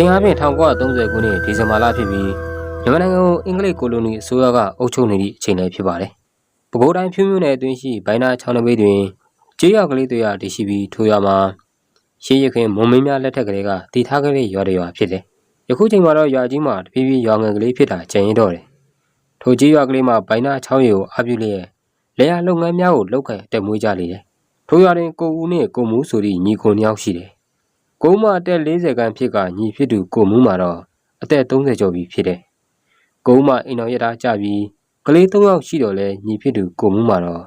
ချိန်အားဖြင့်1930ခုနှစ်ဒီဇင်ဘာလဖြစ်ပြီးမြန်မာနိုင်ငံကိုအင်္ဂလိပ်ကိုလိုနီအစိုးရကအုပ်ချုပ်နေသည့်အချိန်လည်းဖြစ်ပါတယ်။ပဲခူးတိုင်းဖြူးမြို့နယ်အတွင်းရှိဘိုင်းနာချောင်းနဘေးတွင်ကျေးရွာကလေးတွေရတည်ရှိပြီးထိုရွာမှာရှေးရခင်မုံမင်းများလက်ထက်ကလေးကတည်ထားခဲ့တဲ့ရွာတွေရွာဖြစ်တယ်။ယခုချိန်မှာတော့ရွာကြီးမှာတဖြည်းဖြည်းရွာငယ်ကလေးဖြစ်တာကျန်ရတော့တယ်။ထိုကျေးရွာကလေးမှာဘိုင်းနာချောင်းရီကိုအပြုလျက်လေယာလုပ်ငန်းများကိုလုပ်ကိုင်တက်မွေးကြလေတယ်။ထိုရွာတွင်ကိုဦးနှင့်ကိုမူးဆိုသည့်ညီကိုနှစ်ယောက်ရှိတယ်။ ကိုဦးမအသက်40ခန့်ဖြစ်ကညီဖြစ်သူကိုမူးမှာတော့အသက်30ကျော်ပြီဖြစ်တယ်။ကိုဦးမအိမ်တော်ရထားကြပြီးကလေး၃ယောက်ရှိတော့လဲညီဖြစ်သူကိုမူးမှာတော့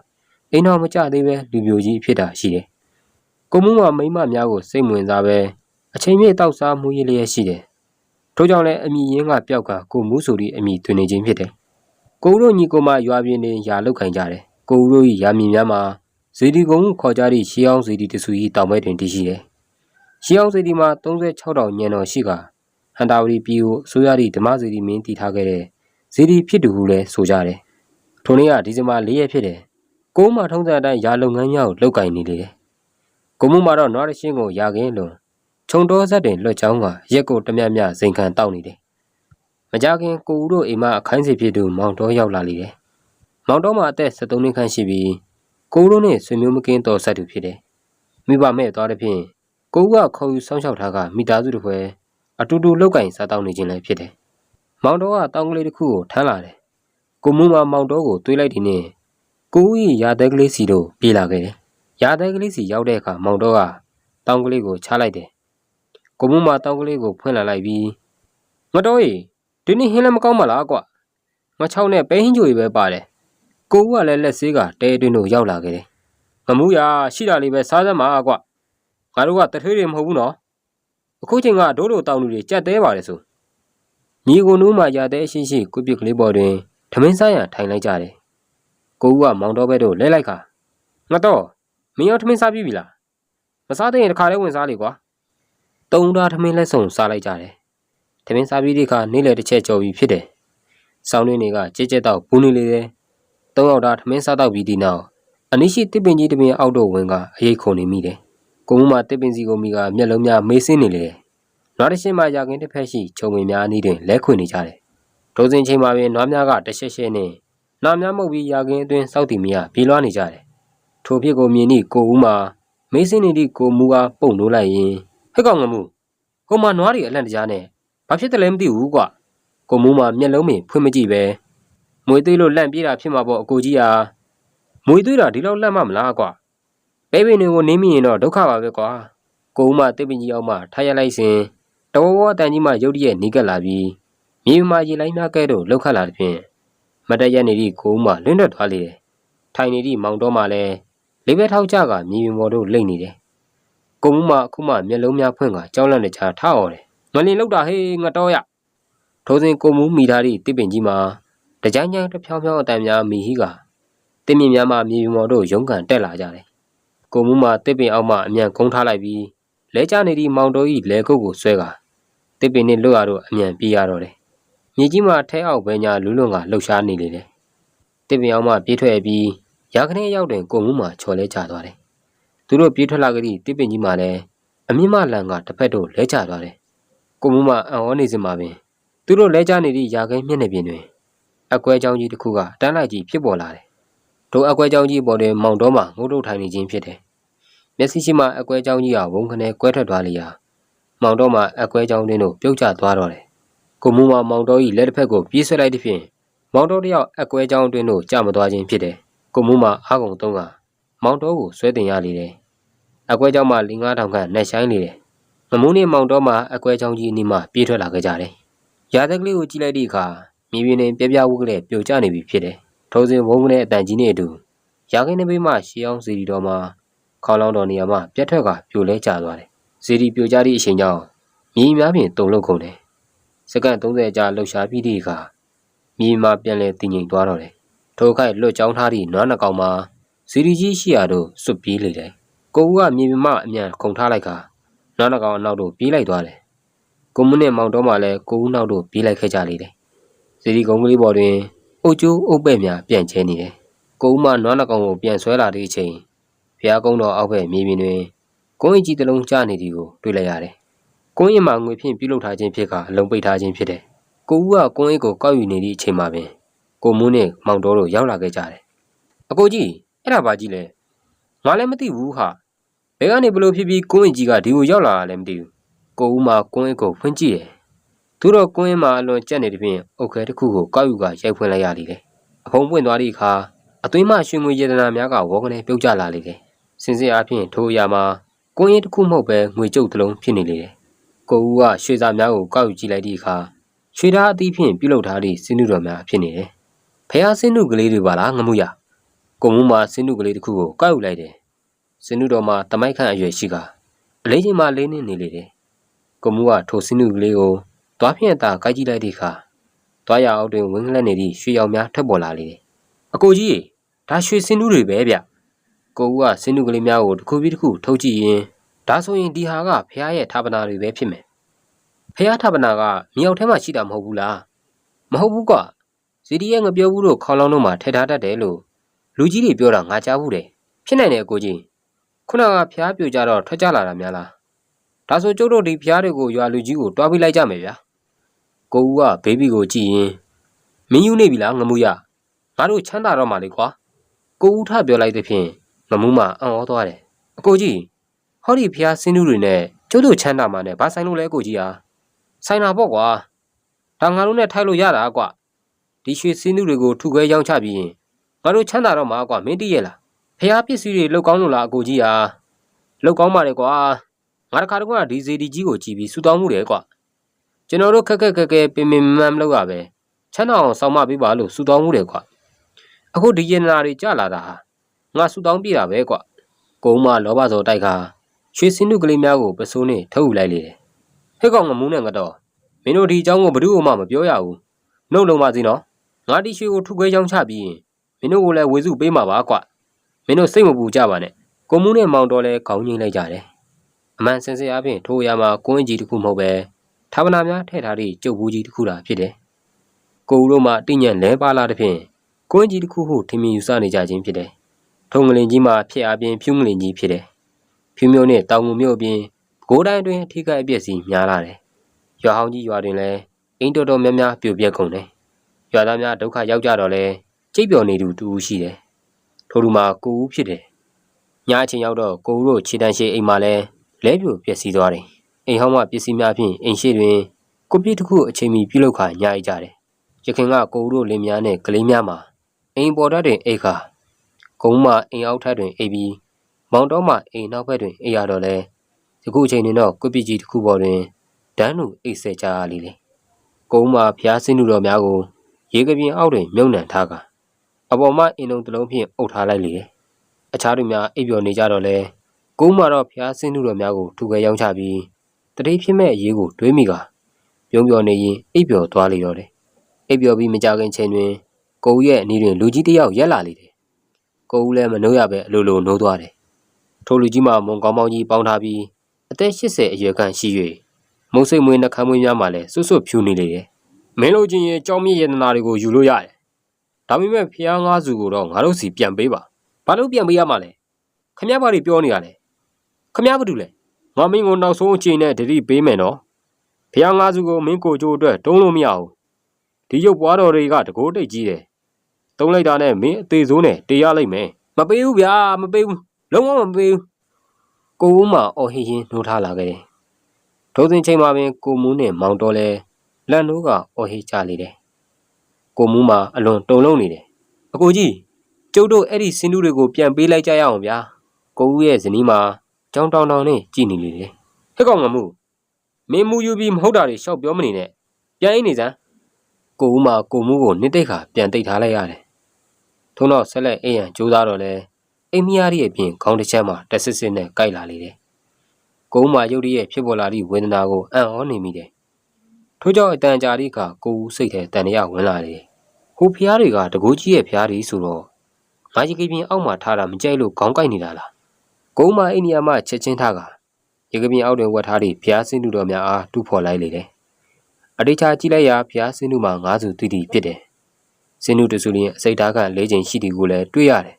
အိမ်တော်မကြသေးပဲလူပြိုကြီးဖြစ်တာရှိတယ်။ကိုမူးမှာမိန်းမများကိုစိတ်ဝင်စားပဲအချိန်ပြည့်တောက်စားမှုရည်လျက်ရှိတယ်။ထို့ကြောင့်လည်းအမိရင်းကပျောက်ကကိုမူးဆိုသည့်အမိတွင်နေခြင်းဖြစ်တယ်။ကိုဦးတို့ညီကိုမရွာပြင်းနေရာလောက်ခိုင်ကြတယ်။ကိုဦးတို့၏ရာမြင်များမှာဇေဒီကုန်းခေါ်ကြသည့်ရှေးအောင်ဇေဒီတဆူ၏တောင်ဘက်တွင်တည်ရှိတယ်။ ရှေးအောင်ဇေဒီမှာ36တောင်ညံတော်ရှိကဟန်တာဝတီပြည်ကိုအစိုးရသည့်ဓမ္မဇေဒီမင်းတည်ထားခဲ့တဲ့ဇေဒီဖြစ်သူဟုလည်းဆိုကြတယ်။ထိုနေ့ကဒီဇင်ဘာ၄ရက်ဖြစ်တယ်။ကိုးမှထုံးစံအတိုင်းရာလုပ်ငန်းများကိုလုပ်ကင်နေလေတယ်။ကိုမှုမှာတော့နွားရရှင်းကိုရာခင်းလွန်ခြုံတော်ဆက်တွင်လွတ်ချောင်းကရက်ကိုတမျက်မျက်ဇိမ်ခံတောက်နေတယ်။မကြခင်ကိုဦးတို့အိမ်မအခိုင်းစီဖြစ်သူမောင်တော်ရောက်လာလေတယ်။မောင်တော်မှာအသက်73နှစ်ခန့်ရှိပြီးကိုဦးတို့နဲ့ဆွေမျိုးမကင်းတော်ဆက်သူဖြစ်တယ်။မိဘမဲ့သွားတဲ့ဖြင့် ကိုဦးကခေါ်ယူဆောင်းလျှောက်ထားကမိသားစုတစ်ဖွဲအတူတူလောက်ကင်စားတောင်းနေခြင်းလည်းဖြစ်တယ်။မောင်တော်ကတောင်းကလေးတစ်ခုကိုထမ်းလာတယ်။ကိုမူမှာမောင်တော်ကိုတွေးလိုက်တဲ့နဲ့ကိုဦး၏ရာသက်ကလေးစီတို့ပြေးလာခဲ့တယ်။ရာသက်ကလေးစီရောက်တဲ့အခါမောင်တော်ကတောင်းကလေးကိုချလိုက်တယ်။ကိုမူမှာတောင်းကလေးကိုဖွင့်လာလိုက်ပြီးငတော်ကြီးဒီနေ့ဟင်းလည်းမကောင်းပါလားကွာ။ငါချောင်းနဲ့ပဲဟင်းကြိုရီပဲပါတယ်။ကိုဦးကလည်းလက်ဆေးကတဲတွင်းတို့ရောက်လာခဲ့တယ်။မမူးရရှိတာလေးပဲစားစမ်းပါကွာ။ ငါတို့ကတထွေးတွေမဟုတ်ဘူးနော်။အခုချိန်ကဒိုးတို့တောင်းလူတွေကြက်သေးပါတယ်ဆို။ညီကိုနူးမှရတဲ့အရှိရှိကုပစ်ကလေးပေါ်တွင်ထမင်းစားရန်ထိုင်လိုက်ကြတယ်။ကိုဦးကမောင်တော်ဘက်တို့လဲလိုက်ခါငါတော့မင်းရောထမင်းစားပြီလား။မစားတဲ့ရင်တစ်ခါလေးဝင်စားလေကွာ။တုံးသားထမင်းလက်ဆောင်စားလိုက်ကြတယ်။ထမင်းစားပြီးဒီခါနေ့လယ်တစ်ချက်ကြော်ပြီးဖြစ်တယ်။ဆောင်းတွင်းတွေကကြက်ကြက်တော့ဘူးနေလေတယ်။သုံးယောက်သားထမင်းစားတော့ပြီးဒီနောက်အနိရှိတစ်ပင်ကြီးတစ်ပင်အောက်တော့ဝင်ကအရေးခုန်နေမိတယ်။ ကိုမမတစ်ပင်စီကိုမိကမျက်လုံးများမေးစင်းနေလေတယ်။နွားတရှင်းမှရာခင်းတစ်ဖက်ရှိခြုံဝင်များအနီးတွင်လဲခွေနေကြတယ်။ဒိုးစင်ချိန်မှာပင်နွားများကတရှက်ရှက်နဲ့နွားများမှုတ်ပြီးရာခင်းအတွင်းစောက်တီမီယာပြေးလွှားနေကြတယ်။ထိုဖြစ်ကိုမြင်သည့်ကိုဦးမှာမေးစင်းနေသည့်ကိုမူကပုံနိုးလိုက်ရင်ဟဲ့ကောင်ငမှုဟိုမှာနွားတွေအလန့်တကြားနဲ့ဘာဖြစ်တယ်လဲမသိဘူးကွာ။ကိုမူမှာမျက်လုံးမင်ဖွင့်မကြည့်ပဲမွေသွေးလို့လန့်ပြေးတာဖြစ်မှာပေါ့အကိုကြီးဟာမွေသွေးတာဒီလောက်လန့်မမလားကွာ။ ပဲပင်တွေကိုနင်းမိရင်တော့ဒုက္ခပါပဲကွာ။ကိုဦးမတစ်ပင်ကြီးအောင်မှထားရလိုက်စဉ်တဝဝတန်ကြီးမှရုတ်တရက်နီးကပ်လာပြီးမြေမှာရေလိုင်းများကဲတော့လောက်ခတ်လာတဲ့ဖြင့်မတရက်နေသည့်ကိုဦးမလွင့်ထွက်သွားလေတယ်။ထိုင်နေသည့်မောင်တော်မှလည်းလေးဘဲထောက်ကြကမြေပြင်ပေါ်တို့လိမ့်နေတယ်။ကိုဦးမအခုမှမျက်လုံးများဖွင့်ကကြောက်လန့်နေချာထအော်တယ်။ငလင်လောက်တာဟေးငတော့ရ။ထိုစဉ်ကိုမူးမိသားသည့်တစ်ပင်ကြီးမှာတကြိုင်ကြိုင်တဖြောင်းဖြောင်းအတန်များမိဟိကတင်းမြင့်များမှမြေပြင်ပေါ်တို့ရုန်းကန်တက်လာကြတယ်။ ကိုမူးမှတစ်ပင်အောက်မှအမြန်ကုန်းထားလိုက်ပြီးလဲကျနေသည့်မောင်တော်၏လဲကုတ်ကိုဆွဲကာတစ်ပင်နှင့်လွတ်ရတော့အမြန်ပြေးရတော့တယ်။မြေကြီးမှထဲအောက်ပဲညာလူးလွန်ကလှုပ်ရှားနေလေတယ်။တစ်ပင်အောင်မှပြေးထွက်ပြီးရာခနဲ့ရောက်တွင်ကိုမှုမှချော်လဲကျသွားတယ်။သူတို့ပြေးထွက်လာကြသည့်တစ်ပင်ကြီးမှလည်းအမြင့်မလန်ကတစ်ဖက်တို့လဲကျသွားတယ်။ကိုမှုမှအံ့ဩနေစင်မှာပင်သူတို့လဲကျနေသည့်ရာခဲမျက်နှာပြင်တွင်အကွဲကြောင်ကြီးတစ်ခုကတန်းလိုက်ကြီးဖြစ်ပေါ်လာတယ်။ တို့အကွဲကြောင်ကြီးပေါ်တွင်မောင်တော်မှငုတ်တုတ်ထိုင်နေခြင်းဖြစ်တယ်။မျက်စိရှိမှအကွဲကြောင်ကြီးဟာဝုန်းခနဲ့ကွဲထွက်သွားလျာမောင်တော်မှအကွဲကြောင်တွင်တို့ပြုတ်ကျသွားတော့တယ်။ကိုမှုမှမောင်တော်၏လက်တစ်ဖက်ကိုပြေးဆွဲလိုက်သဖြင့်မောင်တော်တယောက်အကွဲကြောင်တွင်တို့ကျမသွားခြင်းဖြစ်တယ်။ကိုမှုမှအားကုန်သုံးကမောင်တော်ကိုဆွဲတင်ရလေတယ်။အကွဲကြောင်မှ၄၅ထောင်ခန့်နှက်ဆိုင်လေတယ်။မမူးနှင့်မောင်တော်မှအကွဲကြောင်ကြီးအနီးမှပြေးထွက်လာခဲ့ကြတယ်။ရာသက်ကလေးကိုကြည့်လိုက်သည့်အခါမြေပြင်တွင်ပြပြဝုကလေးပြိုကျနေပြီဖြစ်တယ်။ ထိုစဉ်ဝုန်းကနေအတန်ကြီးနှင့်အတူရာခင်းနှပိမှရှေးအောင်စီရီတော်မှာခေါလောင်းတော်နေရာမှာပြတ်ထွက်ကပြိုလဲကျသွားတယ်။စီရီပြိုကျသည့်အချိန်ကြောင့်မြေများပြင်တုံလုံးကုန်တယ်။စက္ကန့်30ကြာလှုပ်ရှားပြီးသည့်အခါမြေမှာပြန်လဲတည်ငြိမ်သွားတော့တယ်။ထိုခိုက်လွတ်ကြောင်းထားသည့်နွားနှကောင်မှာစီရီကြီးရှိရာတို့စွတ်ပြေးလေတယ်။ကိုဦးကမြေပြင်မှအမြန်ခုန်ထားလိုက်ခါနွားနှကောင်အနောက်တို့ပြေးလိုက်သွားတယ်။ကိုမနဲ့မောင်တော်မှလည်းကိုဦးနောက်တို့ပြေးလိုက်ခဲ့ကြလေတယ်။စီရီကုန်းကလေးပေါ်တွင် အုတ်ကျိုးအုတ်ပဲ့များပြန့်ကျဲနေတယ်။ကိုဦးမနွားနှကောင်ကိုပြန်ဆွဲလာသည့်အချိန်ဘုရားကုန်းတော်အောက်ဘက်မြေပြင်တွင်ကုန်းကြီးတစ်လုံးကျနေသည်ကိုတွေ့လိုက်ရတယ်။ကွန်းရင်မှာငွေဖြင့်ပြုလုပ်ထားခြင်းဖြစ်ကအလုံးပိတ်ထားခြင်းဖြစ်တယ်။ကိုဦးကကွန်းအိတ်ကိုကောက်ယူနေသည့်အချိန်မှာပင်ကိုမူးနဲ့မောင်တော်တို့ရောက်လာခဲ့ကြတယ်။အကိုကြီးအဲ့ဒါဘာကြီးလဲ။ငါလည်းမသိဘူးဟာ။ဘယ်ကနေဘလို့ဖြစ်ပြီးကွန်းအိတ်ကြီးကဒီကိုရောက်လာတာလည်းမသိဘူး။ကိုဦးမှာကွန်းအိတ်ကိုဖွင့်ကြည့်တယ်။ သူတော့ကွန်းအိတ်မှာအလွန်ကြက်နေတဲ့ဖြင့်အုတ်ခဲတစ်ခုကိုကောက်ယူကရိုက်ဖွင့်လိုက်ရလေတယ်။အဖုံပွင့်သွားသည့်အခါအသွေးမှရွှေငွေရတနာများကဝေါကနေပြုတ်ကျလာလေတယ်။စင်စစ်အားဖြင့်ထိုအရာမှာကွန်းရင်တစ်ခုမဟုတ်ပဲငွေကြုတ်တစ်လုံးဖြစ်နေလေတယ်။ကိုဦးကရွှေစာများကိုကောက်ယူကြည့်လိုက်သည့်အခါရွှေသားအသီးဖြင့်ပြုတ်လုပ်ထားသည့်စင်းနုတော်များဖြစ်နေတယ်။ဖះစင်းနုကလေးတွေပါလားငမှုရ။ကိုမူးမှာစင်းနုကလေးတစ်ခုကိုကောက်ယူလိုက်တယ်။စင်းနုတော်မှာတမိုက်ခန့်အရွယ်ရှိကအလေးချိန်မှလေးနေနေလေတယ်။ကိုမူးကထိုစင်းနုကလေးကို သွားဖြင့်အသာကိုက်ကြည့်လိုက်သည့်အခါသွားရအောင်တွင်ဝင်းလက်နေသည့်ရွှေရောင်များထွက်ပေါ်လာလေတယ်။အကိုကြီးဒါရွှေစင်းနုတွေပဲဗျ။ကိုဦးကစင်းနုကလေးများကိုတစ်ခုပြီးတစ်ခုထုတ်ကြည့်ရင်ဒါဆိုရင်ဒီဟာကဖះရဲ့ဌာပနာတွေပဲဖြစ်မယ်ဖះဌာပနာကမြောက်ထဲမှာရှိတာမဟုတ်ဘူးလားမဟုတ်ဘူးကွာစီဒီရဲ့ငပြောဘူးတို့ခေါလောင်းတို့မှာထည့်ထားတတ်တယ်လို့လူကြီးတွေပြောတာငါကြားဘူးတယ်ဖြစ်နိုင်တယ်အကိုကြီးခုနကဖះပြိုကြတော့ထွက်ကြလာတာများလားဒါဆိုကျုပ်တို့ဒီဖះတွေကိုရွာလူကြီးကိုတွားပေးလိုက်ကြမယ်ဗျာ ကိုဦးကဘေဘီကိုကြည့်ရင်မင်းယူနေပြီလားငမှုရငါတို့ချမ်းသာတော့မှလေကွာကိုဦးထပြောလိုက်တဲ့ဖြင့်ငမှုမအံ့ဩသွားတယ်အကိုကြီးဟောဒီဖျားစင်းနူးတွေနဲ့ကျုပ်တို့ချမ်းသာမှာနဲ့ဘာဆိုင်လို့လဲကိုကြီးဟာဆိုင်တာပေါ့ကွာဒါငါတို့နဲ့ထိုက်လို့ရတာကွာဒီရွှေစင်းနူးတွေကိုထုခွဲရောင်းချပြီးရင်ငါတို့ချမ်းသာတော့မှာကွာမင်းတည့်ရဲ့လားဖျားပစ္စည်းတွေလောက်ကောင်းလို့လားအကိုကြီးဟာလောက်ကောင်းပါလေကွာငါတခါတကွာဒီဇေဒီကြီးကိုကြည်ပြီးစူတောင်းမှုတယ်ကွာ ကျွန်တော်တို့ခက်ခက်ခက်ခဲပင်ပင်မမလောက်ရပဲချမ်းသာအောင်ဆောင်မပေးပါလို့စူတောင်းမှုတယ်ကွာအခုဒီရနာတွေကြလာတာဟာငါစူတောင်းပြတာပဲကွာကုန်းမလောဘစောတိုက်ခါရွှေစင်းနုကလေးများကိုပစိုးနဲ့ထုတ်ယူလိုက်လေတယ်။ဟဲ့ကောင်ငမူးနဲ့ငတော့မင်းတို့ဒီအကြောင်းကိုဘယ်သူမှမပြောရဘူး။နှုတ်လုံးပါစီနော်။ငါတီရွှေကိုထုခွဲချောင်းချပြီးရင်မင်းတို့ကိုလည်းဝေစုပေးမှာပါကွ။မင်းတို့စိတ်မပူကြပါနဲ့။ကိုမူးနဲ့မောင်တော်လည်းခေါင်းငိမ့်လိုက်ကြတယ်။အမှန်စင်စစ်အားဖြင့်ထိုအရာမှာကိုင်းကြီးတစ်ခုမဟုတ်ပဲ ဌာပနာများထည့်ထားသည့်ကျုပ်ဘူးကြီးတစ်ခုသာဖြစ်တယ်။ကိုဦးတို့မှတိညံလဲပါလာတဲ့ဖြင့်ကိုင်းကြီးတစ်ခုဟုထင်မြင်ယူဆနေကြခြင်းဖြစ်တယ်။ထုံငလင်ကြီးမှာဖြစ်အပြင်ဖြူးငလင်ကြီးဖြစ်တယ်ဖြူမျိုးနဲ့တောင်ငူမျိုးအပြင်ကိုးတိုင်းတွင်အထိခိုက်အပျက်စီးများလာတယ်။ရွာဟောင်းကြီးရွာတွင်လည်းအင်းတော်တော်များများပြိုပြက်ကုန်တယ်။ရွာသားများဒုက္ခရောက်ကြတော့လဲကြိတ်ပျော်နေသူတူဦးရှိတယ်။ထို့သူမှာကိုဦးဖြစ်တယ်။ညအချိန်ရောက်တော့ကိုဦးတို့ခြေတန်းရှိအိမ်မှာလဲလဲပြိုပျက်စီးသွားတယ်။ အိမ်ဟောင်းမှပစ္စည်းများဖြင့်အိမ်ရှိတွင်ကိုပြစ်တစ်ခုအချိန်မီပြုလုပ်ခါညအိကြတယ်။ရခင်ကကိုဦးတို့လင်းများနဲ့ကလေးများမှာအိမ်ပေါ်တတ်တွင်အိတ်ခါကုန်းမှအိမ်အောက်ထပ်တွင်အိပ်ပြီးမောင်တော်မှအိမ်နောက်ဘက်တွင်အိပ်ရတော့လဲယခုအချိန်တွင်တော့ကွပစ်ကြီးတစ်ခုပေါ်တွင်ဒန်းလူအိတ်ဆက်ကြရလေလေကုန်းမှဖျားစင်းလူတော်များကိုရေကပြင်းအောက်တွင်မြုံနှံထားကအပေါ်မှအင်းလုံးတစ်လုံးဖြင့်အုပ်ထားလိုက်လေအခြားသူများအိပ်ပျော်နေကြတော့လဲကုန်းမှတော့ဖျားစင်းလူတော်များကိုထူခဲရောင်းချပြီး တတိဖြစ်မဲ့အရေးကိုတွေးမိကပြုံးပျော်နေရင်အိပ်ပျော်သွားလေတော့တယ်အိပ်ပျော်ပြီးမကြခင်ချိန်တွင်ကိုဦးရဲ့အနီးတွင်လူကြီးတစ်ယောက်ရက်လာလေတယ်ကိုဦးလည်းမနှိုးရပဲအလိုလိုနှိုးသွားတယ်ထိုလူကြီးမှမုံကောင်းပေါင်းကြီးပေါင်းထားပြီးအသက်80အရွယ်ခန့်ရှိ၍မုံစိတ်မွေးနှခမ်းမွေးများမှလည်းစွတ်စွတ်ဖြူနေလေတယ်။မင်းတို့ချင်းရဲ့ကြောင်းမြင့်ရတနာတွေကိုယူလို့ရတယ်။ဒါပေမဲ့ဖျားငါးစုကိုတော့ငါတို့စီပြန်ပေးပါ။ဘာလို့ပြန်ပေးရမှာလဲ။ခမည်းဘာတွေပြောနေရလဲ။ခမည်းဘာတူလဲ။ ငါမင်းကိုနောက်ဆုံးအချိန်နဲ့တတိပေးမယ်နော်။ဖျားငါးစုကိုမင်းကိုကြိုးအတွက်တုံးလို့မရဘူး။ဒီရုပ်ပွားတော်တွေကတကိုးတိတ်ကြီးတယ်။တုံးလိုက်တာနဲ့မင်းအသေးစိုးနဲ့တေးရလိုက်မယ်။မပေးဘူးဗျာမပေးဘူးလုံးဝမပေးဘူးကိုဦးမှအော်ဟင်းဟင်းနှိုးထားလာခဲ့တယ်ထိုစဉ်ချိန်မှာပင်ကိုမူးနဲ့မောင်တော်လဲလန့်နိုးကအော်ဟစ်ကြလေတယ်ကိုမူးမှအလွန်တုန်လှုပ်နေတယ်အကိုကြီးကျုပ်တို့အဲ့ဒီစင်တူးတွေကိုပြန်ပေးလိုက်ကြရအောင်ဗျာကိုဦးရဲ့ဇနီးမှာ ကြောင်တောင်တောင်နဲ့ကြည်နေလေတယ်ဟဲ့ကောင်ငမှုမင်းမူယူပြီးမဟုတ်တာတွေရှောက်ပြောမနေနဲ့ပြန်အိနေစမ်းကိုဦးမှကိုမူးကိုနှစ်သိက်ခါပြန်တိတ်ထားလိုက်ရတယ်ထုံတော့ဆက်လက်အိမ်ရန်ကြိုးစားတော့လဲအိမ်မယားရဲ့အပြင်ခေါင်းတစ်ချက်မှတက်စစ်စစ်နဲ့ကြိုက်လာလေတယ်။ကုန်းမာရုပ်ရည်ရဲ့ဖြစ်ပေါ်လာသည့်ဝေဒနာကိုအံ့ဩနေမိတယ်။ထို့ကြောင့်အတန်ကြာသည့်အခါကိုဦးစိတ်ထဲတန်ရဝင်လာတယ်။ဟိုဖျားတွေကတကူကြီးရဲ့ဖျားတွေဆိုတော့ငါကြီးကပြင်းအောက်မှာထားတာမကြိုက်လို့ခေါင်းကိုက်နေတာလား။ ကုန်းမာအိမ်နီယာမချက်ချင်းထားကရေကပြင်းအောက်တွင်ဝတ်ထားသည့်ဖျားစင်းသူတော်များအားတူဖော်လိုက်လေတယ်။အတိတ်ချကြည့်လိုက်ရာဖျားစင်းသူမှာငါးစုတည်တည်ဖြစ်တယ်။စင်းသူတစုလျင်အစိတ်ဓာတ်က၄ချိန်ရှိသည်ကိုလည်းတွေ့ရတယ်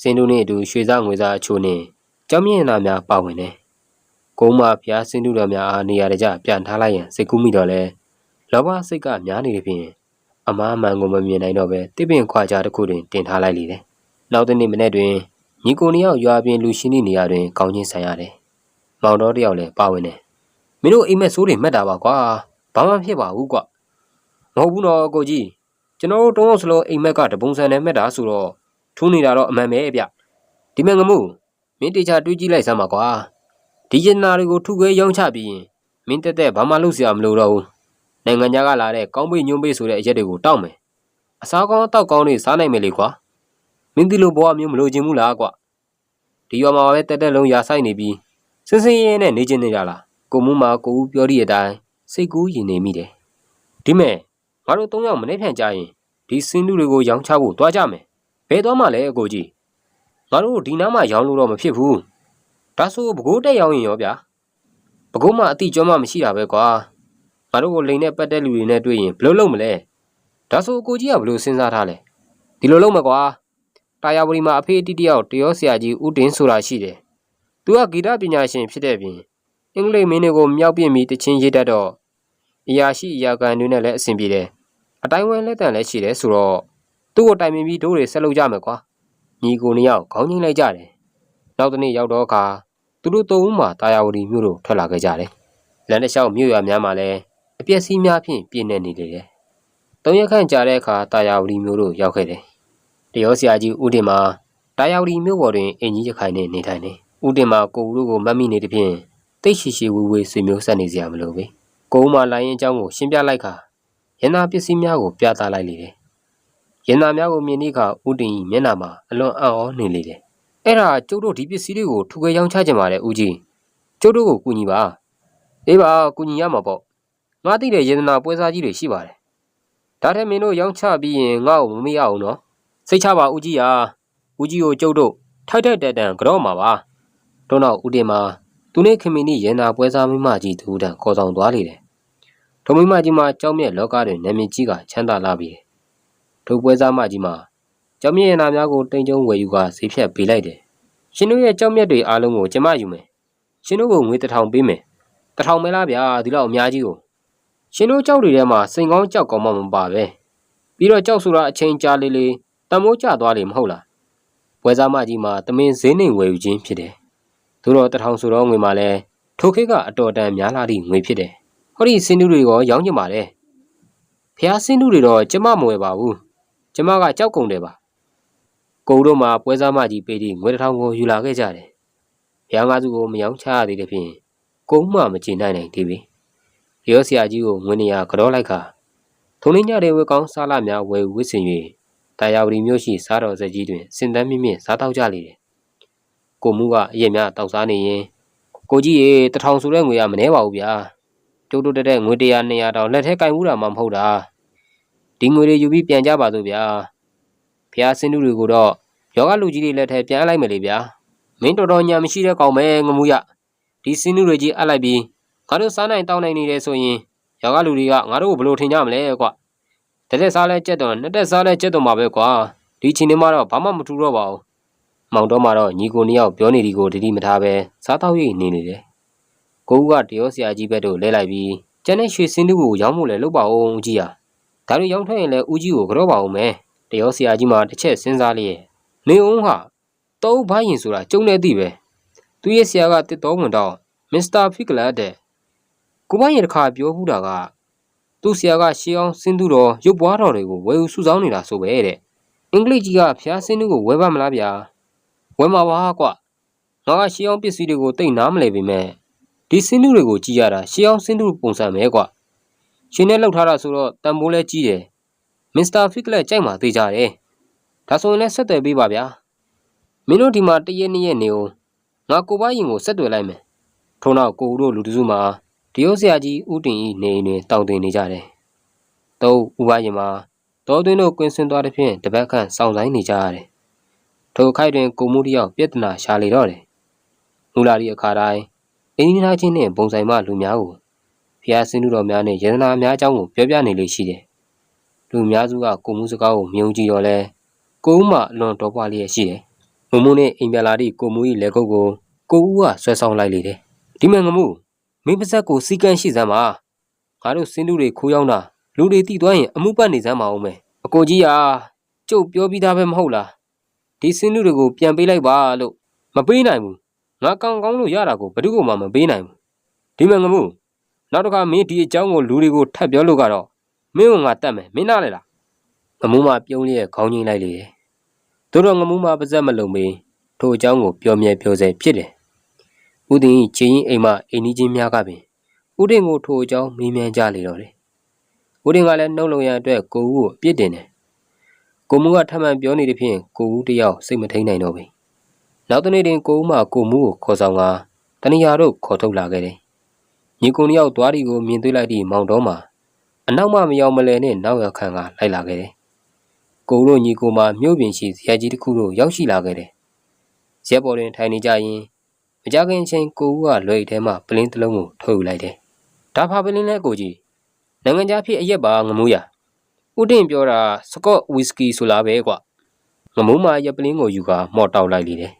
စင်တို့နှင့်အတူရွှေစားငွေစားအချို့နှင့်ကြောင်းမြင့်နာများပါဝင်တယ်။ကုန်းမဖျားစင်းတူတော်များအားနေရာတကျပြန်ထားလိုက်ရန်စိတ်ကူးမိတော့လဲလောဘစိတ်ကများနေသည်ဖြင့်အမားမှန်ကိုမမြင်နိုင်တော့ပဲတစ်ပင်ခွာကြတစ်ခုတွင်တင်ထားလိုက်လေတယ်။နောက်တစ်နေ့မနေ့တွင် ညီကိုနှစ်ယောက်ရွာပြင်လူရှင်းနေနေရတွင်ကောင်းချင်းဆိုင်ရတယ်။မောင်တော်တယောက်လည်းပါဝင်တယ်။မင်းတို့အိမ်မက်ဆိုးတွေမှတ်တာပါကွာ။ဘာမှဖြစ်ပါဘူးကွ။မဟုတ်ဘူးနော်ကိုကြီးကျွန်တော်တို့တုံးအောင်စလုံးအိမ်မက်ကတပုံစံနဲ့မှတ်တာဆိုတော့ထူးနေတာတော့အမှန်ပဲဗျ။ဒီမဲ့ငမှုမင်းတေချာတွေးကြည့်လိုက်စမ်းပါကွာ။ဒီကျင်နာတွေကိုထုခွဲရောင်းချပြီးရင်မင်းတက်တက်ဘာမှလုပ်စရာမလိုတော့ဘူး။နိုင်ငံခြားကလာတဲ့ကောင်းပိညွန့်ပိဆိုတဲ့အရက်တွေကိုတောက်မယ်။အစားကောင်းတောက်ကောင်းတွေစားနိုင်မယ်လေကွာ။ မင်းဒီလိုဘဝမျိုးမလိုချင်ဘူးလားကွာ။ဒီရွာမှာပဲတက်တက်လုံးရာဆိုင်နေပြီးစင်းစင်းရဲရဲနဲ့နေချင်နေကြလား။ကိုမူးမှာကိုဦးပြောရတဲ့အတိုင်းစိတ်ကူးရင်နေမိတယ်။ဒီမဲ့ငါတို့သုံးယောက်မနေ့ဖြန်ကြရင်ဒီစင်းလူတွေကိုရောင်းချဖို့တွားကြမယ်။ဘယ်တော့မှလဲအကိုကြီး။ငါတို့ဒီနားမှာရောင်းလို့တော့မဖြစ်ဘူး။ဒါဆိုဘကိုးတက်ရောင်းရင်ရောဗျာ။ဘကိုးမှအတိကျွမ်းမှမရှိတာပဲကွာ။ငါတို့ကိုလိန်နဲ့ပတ်တဲ့လူတွေနဲ့တွေ့ရင်ဘယ်လိုလုပ်မလဲ။ဒါဆိုအကိုကြီးကဘယ်လိုစဉ်းစားထားလဲ။ဒီလိုလုပ်မယ်ကွာ။ တာယာဝတီမှာအဖေအတိတယောက်တရောဆရာကြီးဦးတင်ဆိုတာရှိတယ်။သူကဂီတပညာရှင်ဖြစ်တဲ့ပြင်အင်္ဂလိပ်မင်းတွေကိုမြောက်ပြပြီးတချင်းရေးတတ်တော့အရာရှိအရာကန်တွေနဲ့လည်းအဆင်ပြေတယ်။အတိုင်းဝဲလက်တန်လည်းရှိတယ်ဆိုတော့သူ့ကိုတိုင်ပင်ပြီးတို့တွေဆက်လုပ်ကြမယ်ကွာ။ညီကိုနှစ်ယောက်ခေါင်းငိမ့်လိုက်ကြတယ်။နောက်တစ်နေ့ရောက်တော့အခါသူတို့သုံးဦးမှတာယာဝတီမြို့တို့ထွက်လာခဲ့ကြတယ်။လမ်းတစ်လျှောက်မြို့ရွာများမှာလည်းအပြည့်စည်းများဖြင့်ပြည့်နေနေလေတယ်။သုံးရက်ခန့်ကြာတဲ့အခါတာယာဝတီမြို့တို့ရောက်ခဲ့တယ်။ တရောဆရာကြီးဦးတင်မှာတာယာဝတီမြို့ပေါ်တွင်အင်ကြီးရခိုင်နဲ့နေထိုင်နေ။ဦးတင်မှာကိုဦးတို့ကိုမတ်မိနေသဖြင့်တိတ်ရှိရှိဝေဝေဆွေမျိုးဆက်နေစရာမလိုပဲ။ကိုဦးမလိုင်းရင်အကြောင်းကိုရှင်းပြလိုက်ခါရနာပစ္စည်းများကိုပြသလိုက်လေတယ်။ရနာများကိုမြင်သည့်အခါဦးတင်၏မျက်နှာမှာအလွန်အံ့ဩနေလေတယ်။အဲ့ဒါကျုပ်တို့ဒီပစ္စည်းတွေကိုထုခွဲရောင်းချကြပါတယ်ဦးကြီး။ကျုပ်တို့ကိုကူညီပါ။အေးပါကူညီရမှာပေါ့။ငါသိတဲ့ရတနာပွဲစားကြီးတွေရှိပါတယ်။ဒါထက်မင်းတို့ရောင်းချပြီးရင်ငါ့ကိုမမေ့ရအောင်နော်။ စိတ်ချပါဦးကြီးဟာဦးကြီးကိုကျုပ်တို့ထိုက်ထိုက်တန်တန်ကြော့မှာပါ။တို့နောက်ဦးတင်မှာသူနဲ့ခင်မင်းဤရနာပွဲစားမိမကြီးသူတန်ခေါ်ဆောင်သွားလေတယ်။ထိုမိမကြီးမှာကြောက်မြက်လောကတွင်နာမည်ကြီးကချမ်းသာလာပြီ။ထိုပွဲစားမကြီးမှာကြောက်မြက်ရနာများကိုတိမ်ကျုံဝယ်ယူကဈေးဖြတ်ပေးလိုက်တယ်။ရှင်တို့ရဲ့ကြောက်မြက်တွေအားလုံးကိုကျမယူမယ်။ရှင်တို့ကိုငွေတစ်ထောင်ပေးမယ်။တစ်ထောင်မဲလားဗျာဒီလောက်အများကြီးကိုရှင်တို့ကြောက်တွေထဲမှာစိန်ကောင်းကြောက်ကောင်းမှမပါပဲ။ပြီးတော့ကြောက်ဆိုတာအချိန်ကြာလေးလေး တမိုးကျသွားလေမဟုတ်လား။ပွဲစားမကြီးမှာတမင်ဈေးနှိမ်ဝယ်ယူခြင်းဖြစ်တယ်။သို့တော့တထောင်ဆိုတော့ငွေမှာလဲထိုခေတ်ကအတော်တန်များလာသည့်ငွေဖြစ်တယ်။ဟောဒီစင်းတူတွေရောရောင်းကြပါလေ။ဖះစင်းတူတွေတော့ကျမမဝယ်ပါဘူး။ကျမကကြောက်ကုန်တယ်ပါ။ကိုတို့မှာပွဲစားမကြီးပေးသည့်ငွေတစ်ထောင်ကိုယူလာခဲ့ကြတယ်။ဖះငါးစုကိုမယောင်းချရသေးတဲ့ဖြင့်ကုန်းမှမကျင်နိုင်နိုင်သေးပြီ။ရောဆရာကြီးကိုငွေနေရကြောလိုက်ခါထုံလင်းညတဲ့ဝေကောင်းစားလာများဝယ်ဝစ်စင်၍ တာယာဝတီမြို့ရှိစားတော်စက်ကြီးတွင်စင်တန်းမြင့်မြင့်စားတောက်ကြလေတယ်။ကိုမှုကအရက်များတောက်စားနေရင်ကိုကြီးရေတထောင်ဆိုတဲ့ငွေကမနှဲပါဘူးဗျာကျုပ်တို့တက်တဲ့ငွေ100 200တောင်လက်ထဲကင်မှုတာမှမဟုတ်တာဒီငွေတွေယူပြီးပြန်ကြပါစို့ဗျာဖျားစင်းတူတွေကိုတော့ယောဂလူကြီးတွေလက်ထဲပြန်လိုက်မယ်လေဗျာမင်းတော်တော်ညာမရှိတဲ့ကောင်ပဲငမှုရဒီစင်းတူတွေကြီးအပ်လိုက်ပြီးငါတို့စားနိုင်တောင်းနိုင်နေတယ်ဆိုရင်ယောဂလူတွေကငါတို့ကိုဘယ်လိုထင်ကြမလဲကွ တစ်သက်စားလဲကြက်တော့နှစ်သက်စားလဲကြက်တော့မှာပဲကွာဒီချိန်นี้မှတော့ဘာမှမထူတော့ပါဘူးမောင်တော့မှတော့ညီကိုနှစ်ယောက်ပြောနေဒီကိုတတိမထားပဲစားတော့ရိတ်နေနေတယ်။ကိုဦးကတရောဆရာကြီးဘက်တို့လဲလိုက်ပြီးကျန်တဲ့ရွှေစင်းတူကိုရောင်းဖို့လဲလုပ်ပါအောင်ဦးကြီးဟာဒါတို့ရောင်းထွက်ရင်လဲဦးကြီးကိုကြော့ပါအောင်မယ်။တရောဆရာကြီးမှတစ်ချက်စဉ်းစားလျက်နေအောင်ဟာတော့ဘိုင်းရင်ဆိုတာကျုံနေသိပဲ။သူရဲ့ဆရာကတစ်တော်ဝင်တော့မစ္စတာဖီကလာတဲ့ကိုဘိုင်းရင်တစ်ခါပြောဘူးတာက သူ့ဆရာကရှေးအောင်စင်းတူတော်ရုပ်ပွားတော်တွေကိုဝယ်ယူစုဆောင်းနေတာဆိုပဲတဲ့အင်္ဂလိပ်ကြီးကဖျားစင်းတူကိုဝယ်ပါမလားဗျာ။ဝယ်မှာပါကွာငါကရှေးအောင်ပစ္စည်းတွေကိုတိတ်နားမလဲပေမဲ့ဒီစင်းတူတွေကိုကြည့်ရတာရှေးအောင်စင်းတူပုံစံပဲကွာရှင်နဲ့လောက်ထားတာဆိုတော့တန်မိုးလဲကြီးတယ်မစ္စတာဖစ်လက်ကြိုက်မှသေးကြတယ်ဒါဆိုရင်လည်းဆက်သွယ်ပေးပါဗျာမင်းတို့ဒီမှာတရက်နှစ်ရက်နေအောင်ငါကိုပိုင်းရင်ကိုဆက်သွယ်လိုက်မယ်ထို့နောက်ကိုဦးတို့လူတစုမှာ တရုတ်ဆရာကြီးဦးတင်ဤနေနေတောင်းတင်နေကြတယ်တော့ဦးပိုင်းရင်မှာတော်သွင်းတို့ကွင်းဆင်းသွားတဲ့ဖြင့်တပတ်ခန့်စောင့်ဆိုင်နေကြရတယ်ထိုခိုက်တွင်ကိုမှုတယောက်ပြဿနာရှာလေတော့တယ်။မူလာဒီအခါတိုင်းအင်းနာချင်းနှင့်ပုံဆိုင်မှလူများကိုဖျားစင်းလူတော်များနှင့်ယန္တနာများအကြောင်းကိုပြောပြနေလေရှိတယ်။လူများစုကကိုမှုစကားကိုမြုံကြည့်တော့လဲကိုဦးမှအလွန်တော်ပွားလျက်ရှိတယ်။မမှုနှင့်အိမ်ပြလာသည့်ကိုမှု၏လက်ကုပ်ကိုကိုဦးကဆွဲဆောင်လိုက်လေတယ်။ဒီမဲ့ငမှု မင်းပါဇက်ကိုစီကန်းရှိစမ်းပါငါတို့စင်းလူတွေခိုးရောက်တာလူတွေတိသွားရင်အမှုပတ်နေစမ်းပါအောင်မယ်အကိုကြီးဟာကျုပ်ပြောပြီးသားပဲမဟုတ်လားဒီစင်းလူတွေကိုပြန်ပေးလိုက်ပါလို့မပေးနိုင်ဘူးငါကောင်းကောင်းလို့ရတာကိုဘယ်သူမှမပေးနိုင်ဘူးဒီမဲ့ငမှုနောက်တစ်ခါမင်းဒီအကြောင်းကိုလူတွေကိုထပ်ပြောလို့ကတော့မင်းကငါတတ်မယ်မင်းနားလေလားငမှုမပြုံးလျက်ခေါင်းကြီးလိုက်လေတယ်တို့တော့ငမှုမပါဇက်မလုံမေးထိုအကြောင်းကိုပြောမြဲပြောစေဖြစ်တယ် ဦးတင်ကြီးချင်းအိမ်မအိမ်ကြီးချင်းများကပင်ဦးတင်ကိုထိုအကြောင်းမေးမြန်းကြလေတော့တယ်ဦးတင်ကလည်းနှုတ်လုံရန်အတွက်ကိုဦးကိုအပြစ်တင်တယ်ကိုမူကထမှန်ပြောနေတဲ့ဖြင့်ကိုဦးတယောက်စိတ်မထိန်နိုင်တော့ဘူးနောက်တနေ့တင်ကိုဦးမှကိုမူကိုခေါ်ဆောင်ကတဏှာတို့ခေါ်ထုတ်လာခဲ့တယ်ညီကိုနှစ်ယောက်သွားဒီကိုမြင်တွေ့လိုက်သည့်မောင်တော်မှာအနောက်မှမရောက်မလဲနဲ့နောက်ရောက်ခံကလိုက်လာခဲ့တယ်ကိုဦးတို့ညီကိုမှမြို့ပြင်ရှိဇရက်ကြီးတစ်ခုတို့ရောက်ရှိလာခဲ့တယ်ရက်ပေါ်တွင်ထိုင်နေကြရင် မကြခင်ချင်းကိုဦးကလွယ်ထဲမှပလင်းတစ်လုံးကိုထုတ်ယူလိုက်တယ်ဒါဖာပလင်းလဲကိုကြီးနိုင်ငံခြားဖြစ်အရက်ပါငမိုးရဦးတင်ပြောတာစကော့ဝီစကီဆိုလားပဲကွငမိုးမရက်ပလင်းကိုယူကမော့တောက်လိုက်လေတယ်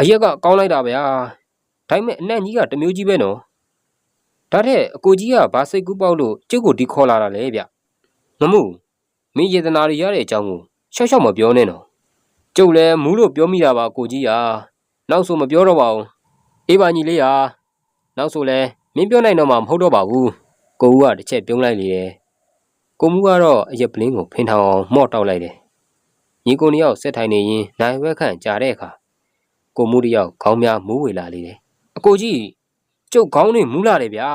အရက်ကကောင်းလိုက်တာဗျာဒါပေမဲ့အနက်ကြီးကတမျိုးကြီးပဲနော်ဒါတဲ့အကိုကြီးကဘာစိတ်ကူးပေါက်လို့ကျုပ်ကိုဒီခေါ်လာတာလဲဗျငမှုမင်းယေတနာတွေရတဲ့အကြောင်းကိုရှော့ရှော့မပြောနဲ့နော်ကျုပ်လည်းမူးလို့ပြောမိတာပါကိုကြီးဟာနောက်ဆိုမပြောတော့ပါဘူး အေးပါညီလေးဟာနောက်ဆိုလဲမင်းပြောနိုင်တော့မှမဟုတ်တော့ပါဘူးကိုဦးကတစ်ချက်ပြုံးလိုက်လေတယ်ကိုမူကတော့အရက်ပလင်းကိုဖင်ထောင်အောင်မော့တောက်လိုက်တယ်ညီကိုနှစ်ယောက်ဆက်ထိုင်နေရင်နိုင်ဝက်ခန့်ကြာတဲ့အခါကိုမူတယောက်ခေါင်းများမူးဝေလာလေတယ်အကိုကြီးကျုပ်ခေါင်းနဲ့မူးလာတယ်ဗျာ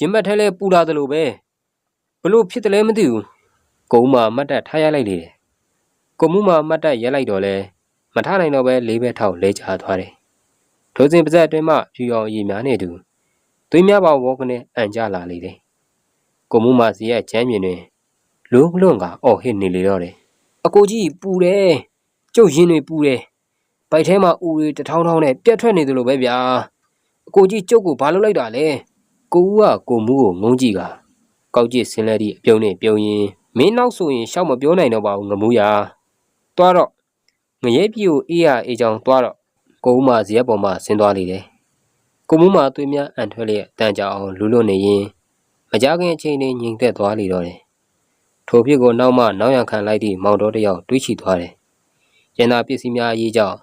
ရင်ဘတ်ထဲလဲပူလာတယ်လို့ပဲဘလို့ဖြစ်တယ်လဲမသိဘူးကိုဦးမမတ်တက်ထားရလိုက်လေတယ်ကိုမူးမမတ်တက်ရက်လိုက်တော့လဲမထားနိုင်တော့ပဲလေးဘက်ထောက်လဲချသွားတယ် ထိုစဉ်ပါဇက်အတွင်းမှဖြူရောင်အည်များနဲ့တူသွေးများပါဝေါကနေအန်ကြလာလေတယ်ကိုမူးမစီရဲ့ချမ်းမြင်တွင်လုံးလွန့်ကအော်ဟစ်နေလေတော့တယ်အကိုကြီးပူတယ်ကျုပ်ရင်တွေပူတယ်ဗိုက်ထဲမှာဦးတွေတထောင်းထောင်းနဲ့ပြတ်ထွက်နေသလိုပဲဗျာအကိုကြီးကျုပ်ကိုဘာလုပ်လိုက်တာလဲကိုဦးကကိုမူးကိုငုံကြည့်ကကောက်ကျစ်ဆင်းလဲသည့်အပြုံးနဲ့ပြုံးရင်မင်းနောက်ဆိုရင်ရှောက်မပြောနိုင်တော့ပါဘူးငမူးရတွားတော့ငရဲပြေကိုအေးရအေးချောင်းတွားတော့ ကိုဦးမဇရက်ပေါ်မှာဆင်းသွားလေတယ်ကိုမူးမသွေးများအန်ထွက်လျက်တန်ကြအောင်လူလွတ်နေရင်မကြခင်အချိန်နဲ့ငြိမ်သက်သွားလေတော့တယ်ထိုဖြစ်ကိုနောက်မှနောက်ရခံလိုက်သည့်မောင်တော်တယောက်တွေးချသွားတယ်ရန်သာပစ္စည်းများအရေးကြောင့်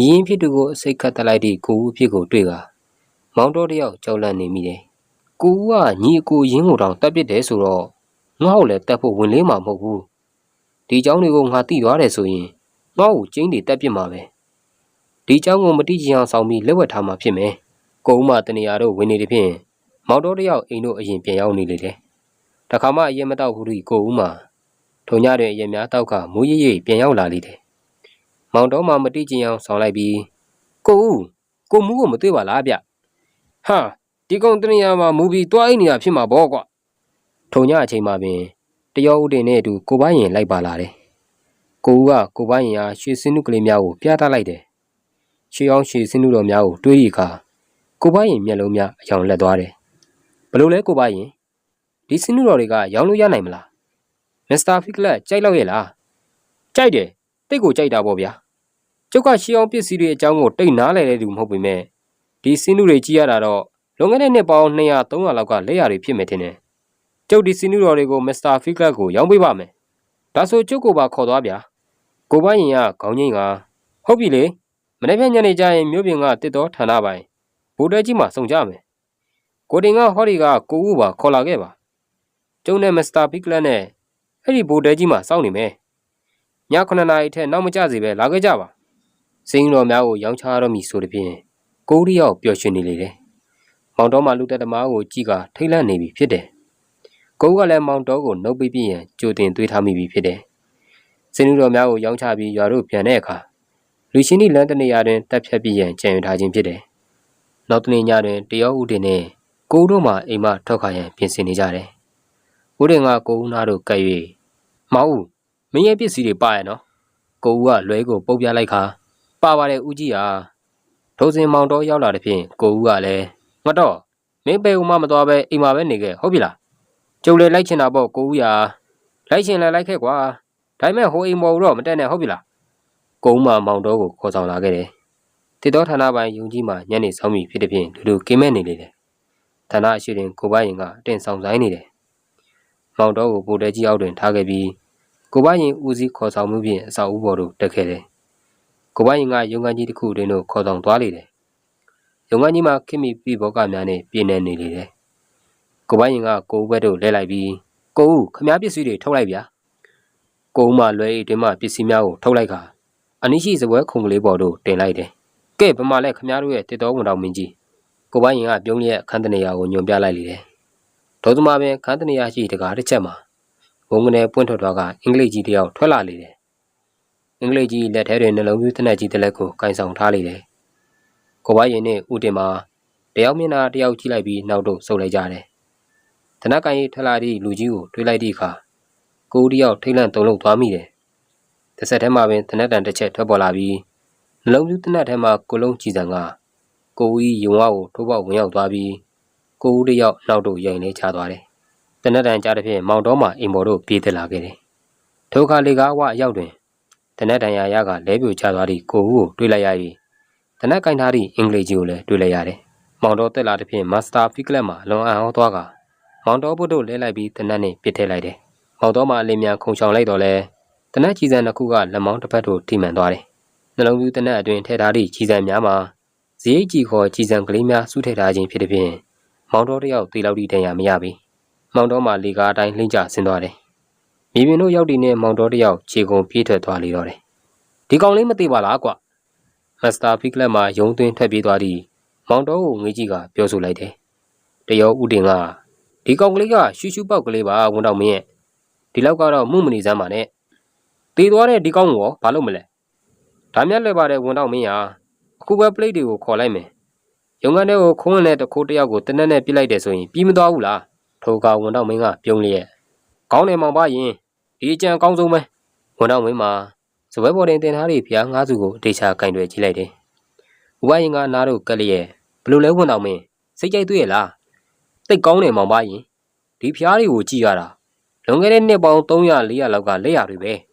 ရင်းဖြစ်သူကိုအစိတ်ခတ်တက်လိုက်သည့်ကိုဦးဖြစ်ကိုတွေ့ကမောင်တော်တယောက်ကြောက်လန့်နေမိတယ်။ကိုဦးကညီအကိုရင်းကိုတောင်တက်ပစ်တယ်ဆိုတော့ငါ့ကိုလည်းတက်ဖို့ဝင်လေးမှာမဟုတ်ဘူး။ဒီเจ้าတွေကိုငါတိသွားတယ်ဆိုရင်ငါ့ကိုကျင်းတွေတက်ပစ်မှာပဲ။ ဒီအကြောင်းကိုမတိကျအောင်ဆောင်ပြီးလက်ဝတ်ထားမှာဖြစ်မယ်။ကိုဦးမတနေရာတို့ဝင်နေတဲ့ဖြင့်မောင်တော်တယောက်အိမ်တို့အရင်ပြန်ရောက်နေလေတယ်။တခါမှအရင်မတော့ဘူးလူကိုဦးမထုံညတဲ့အရင်များတောက်ကမိုးရိပ်ရိပ်ပြန်ရောက်လာလေတယ်။မောင်တော်မှမတိကျအောင်ဆောင်လိုက်ပြီးကိုဦးကိုမူးကိုမတွေ့ပါလားဗျ။ဟာဒီကောင်တနေရာမှာမူပြီးတွားအိမ်နေတာဖြစ်မှာပေါ့ကွာ။ထုံညအချိန်မှာပင်တယောဦးတင်နဲ့အတူကိုပိုင်းရင်လိုက်ပါလာတယ်။ကိုဦးကကိုပိုင်းရင်အားရွှေစင်းနုကလေးများကိုပြသလိုက်တယ် ရွှေအောင်ရွှေစင်းနုတော်များကိုတွေးရခါကိုပိုင်းရင်မျက်လုံးများအယောင်လက်သွားတယ်ဘလို့လဲကိုပိုင်းရင်ဒီစင်းနုတော်တွေကရောင်းလို့ရနိုင်မလားမစ္စတာဖီကလတ်ကြိုက်တော့ရဲ့လားကြိုက်တယ်တိတ်ကိုကြိုက်တာပေါ့ဗျာကျုပ်ကရှီအောင်ပစ္စည်းတွေအကြောင်းကိုတိတ်နားလဲတဲ့သူမဟုတ်ပေမဲ့ဒီစင်းနုတွေကြည့်ရတာတော့လွန်ခဲ့တဲ့နှစ်ပေါင်း200 300လောက်ကလက်ရတွေဖြစ်မယ်ထင်တယ်။ကျုပ်ဒီစီနူတော်တွေကိုမစ္စတာဖီကလတ်ကိုရောင်းပေးပါမယ်။ဒါဆိုကျုပ်ကိုပါခေါ်သွားဗျာ။ကိုပိုင်းရင်ကခေါင်းငိမ့်ကဟုတ်ပြီလေ။ မနေ့ပြန်ညနေကျရင်မြို့ပြင်ကတစ်တော်ဌာနပိုင်းဗိုလ်တဲကြီးမှစုံကြမယ်။ကိုတင်ကဟော်ဒီကကိုဦးပါခေါ်လာခဲ့ပါ။ကျုံနဲ့မစ္စတာဖီကလတ်နဲ့အဲ့ဒီဗိုလ်တဲကြီးမှစောင့်နေမယ်။ည9နာရီထက်နောက်မကျစေပဲလာခဲ့ကြပါ။စိန်တော်များကိုရောင်းချရတော့မည်ဆိုတဲ့ဖြင့်ကိုရီးယားပျော်ရွှင်နေလေတယ်။မောင်တော်မှလူတက်သမားကိုကြည့်ကထိတ်လန့်နေပြီဖြစ်တယ်။ကိုကလည်းမောင်တော်ကိုနှုတ်ပိပြရန်ကြိုတင်တွေးထားမိပြီဖြစ်တယ်။စင်လူတော်များကိုရောင်းချပြီးရွာတို့ပြန်တဲ့အခါ လူချင်းဤလမ်းတနေရာတွင်တက်ဖြတ်ပြီးရန်ကြံရထားခြင်းဖြစ်တယ်။နောက်တနေ့ညတွင်တရောဦးတင်နဲ့ကိုတို့မှအိမ်မှထွက်ခါရန်ပြင်ဆင်နေကြတယ်။ဦးတင်ကကိုဦးနာတို့ကပ်၍မောင်ဦးမင်းရဲ့ပစ္စည်းတွေပါရနော်။ကိုဦးကလွဲကိုပုတ်ပြလိုက်ခါပါပါတယ်ဦးကြီးဟာထိုစဉ်မောင်တော်ရောက်လာတဲ့ဖြင့်ကိုဦးကလည်းငါတော့မင်းပဲဦးမမသွားပဲအိမ်မှာပဲနေခဲ့ဟုတ်ပြီလားကျုပ်လည်းလိုက်ချင်တာပေါ့ကိုဦးရာလိုက်ချင်လည်းလိုက်ခဲ့ကွာဒါပေမဲ့ဟိုအိမ်မော်တော့မတက်နဲ့ဟုတ်ပြီလား ကိုဦးမမောင်တော်ကိုခေါ်ဆောင်လာခဲ့တယ်တည်တော်ဌာနပိုင်းယုံကြီးမှာညနေဆောင်ပြီဖြစ်တဲ့ဖြင့်လူလူကင်းမဲ့နေလေတယ်ဌာနအရှိတွင်ကိုပိုင်ရင်ကအတင်ဆောင်ဆိုင်နေတယ်မောင်တော်ကိုပိုတဲကြီးအောက်တွင်ထားခဲ့ပြီးကိုပိုင်ရင်ဦးစီးခေါ်ဆောင်မှုဖြင့်အဆောက်အဦပေါ်သို့တက်ခဲ့တယ်ကိုပိုင်ရင်ကရုံကန်ကြီးတစ်ခုတွင်သို့ခေါ်ဆောင်သွားလေတယ်ရုံကန်ကြီးမှာခင်မီပြီဘောကများနှင့်ပြည့်နေနေလေတယ်ကိုပိုင်ရင်ကကိုဦးဘက်သို့လဲလိုက်ပြီးကိုဦးခမားပစ္စည်းတွေထုတ်လိုက်ဗျာကိုဦးမှလွဲအိတ်တွင်မှပစ္စည်းများကိုထုတ်လိုက်ခါ အနိရှိစပွဲခုံကလေးပေါ်သို့တင်လိုက်တယ်ကဲဗမာလက်ခမားတို့ရဲ့တစ်တော်ဝန်တော်မင်းကြီးကိုပိုင်းရင်ကပြုံးလျက်ခန်းတနေရာကိုညွန်ပြလိုက်လေတယ်ဒေါသမပင်ခန်းတနေရာရှိတကားတစ်ချက်မှာဘုံကနေပွင့်ထွက်သွားကအင်္ဂလိပ်ကြီးတယောက်ထွက်လာလေတယ်အင်္ဂလိပ်ကြီးလက်ထဲတွင်နှလုံးပြူးတနက်ကြီးတစ်လက်ကိုကင်ဆောင်ထားလေတယ်ကိုပိုင်းရင်နဲ့ဦးတင်မှာတယောက်မျက်နှာတယောက်ကြည့်လိုက်ပြီးနောက်တော့ဆုတ်လိုက်ကြတယ်တနက်ကန်ကြီးထလာသည့်လူကြီးကိုတွေးလိုက်သည့်အခါကိုဦးတယောက်ထိတ်လန့်တုန်လှုပ်သွားမိတယ် တစ်ဆက်တည်းမှာပင်တနက်တန်တစ်ချက်ထွက်ပေါ်လာပြီးနှလုံးပြူးတနတ်ထဲမှာကိုလုံးကြည်စံကကိုဦးကြီးယုံဝါကိုထိုးပေါက်ဝင်ရောက်သွားပြီးကိုဦးတယောက်နောက်တို့ရိုင်နေချသွားတယ်။တနတ်တန်ကြားတဲ့ဖြင့်မောင်တော်မှအိမ်ပေါ်တို့ပြေးသက်လာခဲ့တယ်။ထိုအခါလေကားဝအရောက်တွင်တနတ်တန်ရာရကလဲပြိုချသွားသည့်ကိုဦးကိုတွေ့လိုက်ရပြီးတနတ်ကင်ထားသည့်အင်္ဂလိပ်ကြီးကိုလည်းတွေ့လိုက်ရတယ်။မောင်တော်တက်လာတဲ့ဖြင့်မာစတာဖီကလပ်မှာလွန်အံ့ဩသွားကမောင်တော်ဘုတ်တို့လဲလိုက်ပြီးတနတ်နဲ့ပစ်ထည့်လိုက်တယ်။မောင်တော်မှအလင်းမြန်ခုံချောင်လိုက်တော့လဲ တနတ်ကြီးစံတစ်ခုကလက်မောင်းတစ်ဖက်တို့ထိမှန်သွားတယ်။နှလုံးပြူးတနက်အတွင်ထည့်ထားသည့်ကြီးစံများမှာဇိတ်ကြီးခေါ်ကြီးစံကလေးများစုထည့်ထားခြင်းဖြစ်တဲ့ဖြင့်မောင်တော်တယောက်တေလောက်တီတန်ရမရပြီ။မောင်တော်မှလေကားအတိုင်းလှိမ့်ကျဆင်းသွားတယ်။မြေပြင်တို့ရောက်တည်နဲ့မောင်တော်တယောက်ခြေကုန်ပြေးထွက်သွားလေတော့တယ်။ဒီကောင်လေးမသေးပါလားကွ။မစ္စတာဖီကလပ်မှယုံသွင်းထွက်ပြေးသွားသည့်မောင်တော်ကိုငွေကြီးကပြောဆိုလိုက်တယ်။တယောဦးတင်ကဒီကောင်ကလေးကရှူးရှူးပေါက်ကလေးပါဝန်တော်မင်းရဲ့ဒီလောက်ကတော့မှုမနေစမ်းပါနဲ့။ တေးသွားတဲ့ဒီကောင်ကိုဘာလို့မလဲ။ဒါမြတ်လွယ်ပါတယ်ဝန်တော့မင်းဟာအခုပဲပလိတ်တွေကိုခေါ်လိုက်မယ်။ရုံကန်ထဲကိုခုံးဝင်တဲ့တခိုးတစ်ယောက်ကိုတနက်နဲ့ပြစ်လိုက်တယ်ဆိုရင်ပြီးမသွားဘူးလား။ထိုကဝန်တော့မင်းကပြုံးလျက်ကောင်းတယ်မောင်ပါရင်ဒီအကြံအကောင်းဆုံးပဲ။ဝန်တော့မင်းမှာစပွဲပေါ်တင်တင်ထားသည့်ဖျားငါးစုကိုအတေချာကင်တွယ်ကြည့်လိုက်တယ်။ဥပရင်ကနားတို့ကက်လျက်ဘလို့လဲဝန်တော့မင်းစိတ်ကြိုက်တွေ့ရလား။တိတ်ကောင်းတယ်မောင်ပါရင်ဒီဖျားတွေကိုကြည့်ရတာလွန်ခဲ့တဲ့နှစ်ပေါင်း300 400လောက်ကလက်ရတွေပဲ။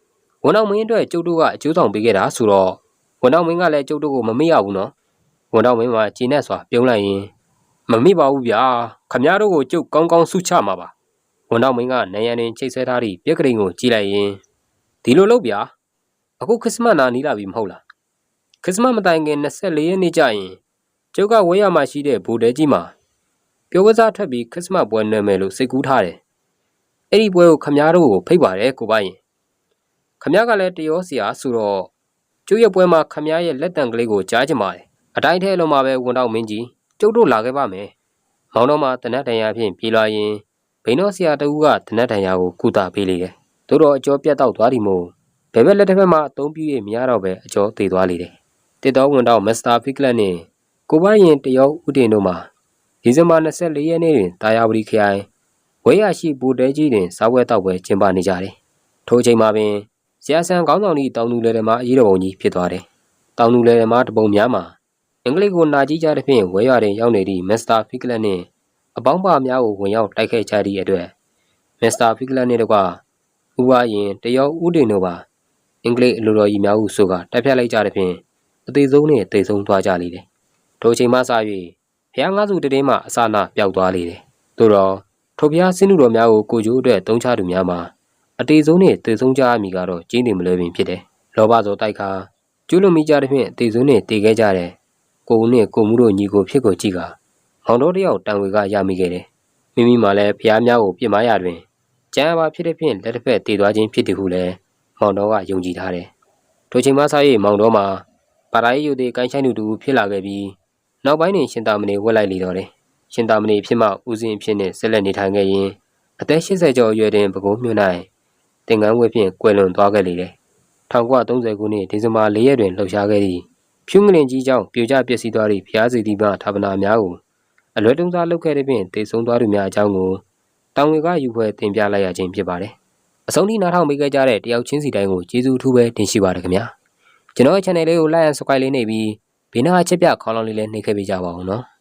ဝန်တော်မင်းအတွက်ကျုပ်တို့ကအကျိုးဆောင်ပေးခဲ့တာဆိုတော့ဝန်တော်မင်းကလည်းကျုပ်တို့ကိုမမေ့ရဘူးနော်ဝန်တော်မင်းကကြည်နဲ့စွာပြုံးလိုက်ရင်မမေ့ပါဘူးဗျာခမည်းတော်ကိုကျုပ်ကောင်းကောင်းဆုချမှာပါဝန်တော်မင်းကနယံရင်ချိတ်ဆွဲထားသည့်ပြက်ကလေးကိုကြည့်လိုက်ရင်ဒီလိုလုပ်ဗျာအခုခရစ်စမတ်နာနီးလာပြီမဟုတ်လားခရစ်စမတ်မတိုင်ခင်24ရက်နေ့ကျရင်ကျုပ်ကဝဲရမှာရှိတဲ့ဘူတဲကြီးမှာပြောကစားထွက်ပြီးခရစ်စမတ်ပွဲနွယ်မယ်လို့စိတ်ကူးထားတယ်အဲ့ဒီပွဲကိုခမည်းတော်ကိုဖိတ်ပါတယ်ကိုပိုင်ရင် ခမ ्या ကလည်းတရောစရာဆိုတော့ကျုပ်ရဲ့ပွဲမှာခမ ्या ရဲ့လက်တံကလေးကိုကြားချင်ပါတယ်အတိုင်းထဲလုံးမှာပဲဝန်တော့မင်းကြီးကျုပ်တို့လာခဲ့ပါမယ်မောင်တော်မှာတနတ်တန်ရာဖြင့်ပြေးလာရင်ဘိန်းတော်ဆရာတဦးကတနတ်တန်ရာကိုကုသပေးလေတယ်သို့တော့အကျော်ပြတ်တော့သွားသည်မို့ဘယ်ဘက်လက်တစ်ဖက်မှအသုံးပြု၍မရတော့ပဲအကျော်သေးသွားလေတယ်တစ်တော်ဝန်တော့မစ္စတာဖီကလတ်နှင့်ကိုပိုင်ရင်တရောဦးတင်တို့မှာဒီဇင်ဘာ24ရက်နေ့တွင်တာယာဝတီခရိုင်ဝဲရရှိဘူတဲကြီးတွင်စားပွဲတောက်ပွဲကျင်းပနေကြတယ်ထိုအချိန်မှာပင် ဆရာဆန်ခေါင်းဆောင်ဤတောင်သူလယ်သမားအရေးတော်ပုံကြီးဖြစ်သွားတယ်။တောင်သူလယ်သမားတပုံများမှာအင်္ဂလိပ်ကိုနာကြီးကြတဲ့ဖြင့်ဝဲရွာတွင်ရောက်နေသည့်မစ္စတာဖီကလတ်နှင့်အပေါင်းပါများကိုဝင်ရောက်တိုက်ခိုက်ကြသည့်အတွက်မစ္စတာဖီကလတ်နှင့်တကွဥပရင်တရောဦးတင်တို့ပါအင်္ဂလိပ်အလိုတော်ကြီးများဟုဆိုကတပ်ဖြတ်လိုက်ကြတဲ့ဖြင့်အသေးဆုံးနှင့်အသေးဆုံးသွားကြလေတယ်။ထိုအချိန်မှစ၍ဖျားငါးစုတည်းမှအစနာပျောက်သွားလေတယ်။သို့တော့ထိုဖျားစင်းလူတော်များကိုကိုကျိုးအတွက်တုံးချသူများမှာ အတေဆုံးနဲ့တေဆုံးကြအမိကတော့ကျင်းနေမလဲပင်ဖြစ်တယ်။လောဘစောတိုက်ခါကျူးလွန်မိကြတဲ့ဖြင့်အတေဆုံးနဲ့တေခဲ့ကြတဲ့ကိုဦးနဲ့ကိုမှုတို့ညီကိုဖြစ်ကိုကြည့်ကမောင်တော်တယောက်တန်ဝေကရမိခဲ့တယ်။မိမိမှလည်းဖျားများကိုပြစ်မှားရတွင်ကျမ်းပါဖြစ်တဲ့ဖြင့်လက်တစ်ဖက်တေသွားခြင်းဖြစ်တယ်ဟုလည်းမောင်တော်ကယုံကြည်ထားတယ်။ထိုချိန်မှစ၍မောင်တော်မှာပါရာရီယူသေးကိုင်းချိုင်းသူတူဖြစ်လာခဲ့ပြီးနောက်ပိုင်းတွင်ရှင်သာမဏေဝက်လိုက်လေတော့တယ်။ရှင်သာမဏေဖြစ်မှဦးစင်းဖြစ်နှင့်ဆက်လက်နေထိုင်ခဲ့ရင်အသက်80ကျော်အရွယ်တွင်ပဲခူးမြို့၌ တင်ကန်းဝဲဖြင့်ကွယ်လွန်သွားခဲ့လေတယ်။1930ခုနှစ်ဒီဇင်ဘာ4ရက်တွင်လှုပ်ရှားခဲ့သည့်ဖြူးငလင်ကြီးကြောင့်ပြိုကျပျက်စီးသွားသည့်ဖျားစီတီမဌာပနာများကိုအလွဲတုံးစားလုပ်ခဲ့တဲ့ဖြင့်တေဆုံးသွားသူများအကြောင်းကိုတောင်ဝေကယူဖွဲ့တင်ပြလိုက်ရခြင်းဖြစ်ပါတယ်။အဆုံးထိနားထောင်ပေးခဲ့ကြတဲ့တယောက်ချင်းစီတိုင်းကိုကျေးဇူးအထူးပဲတင်ရှိပါတယ်ခင်ဗျာ။ကျွန်တော်ရဲ့ channel လေးကို like and subscribe လေးနေပြီးဘေးနားချက်ပြခေါင်းလောင်းလေးလည်းနှိပ်ခဲ့ပေးကြပါဦးနော်။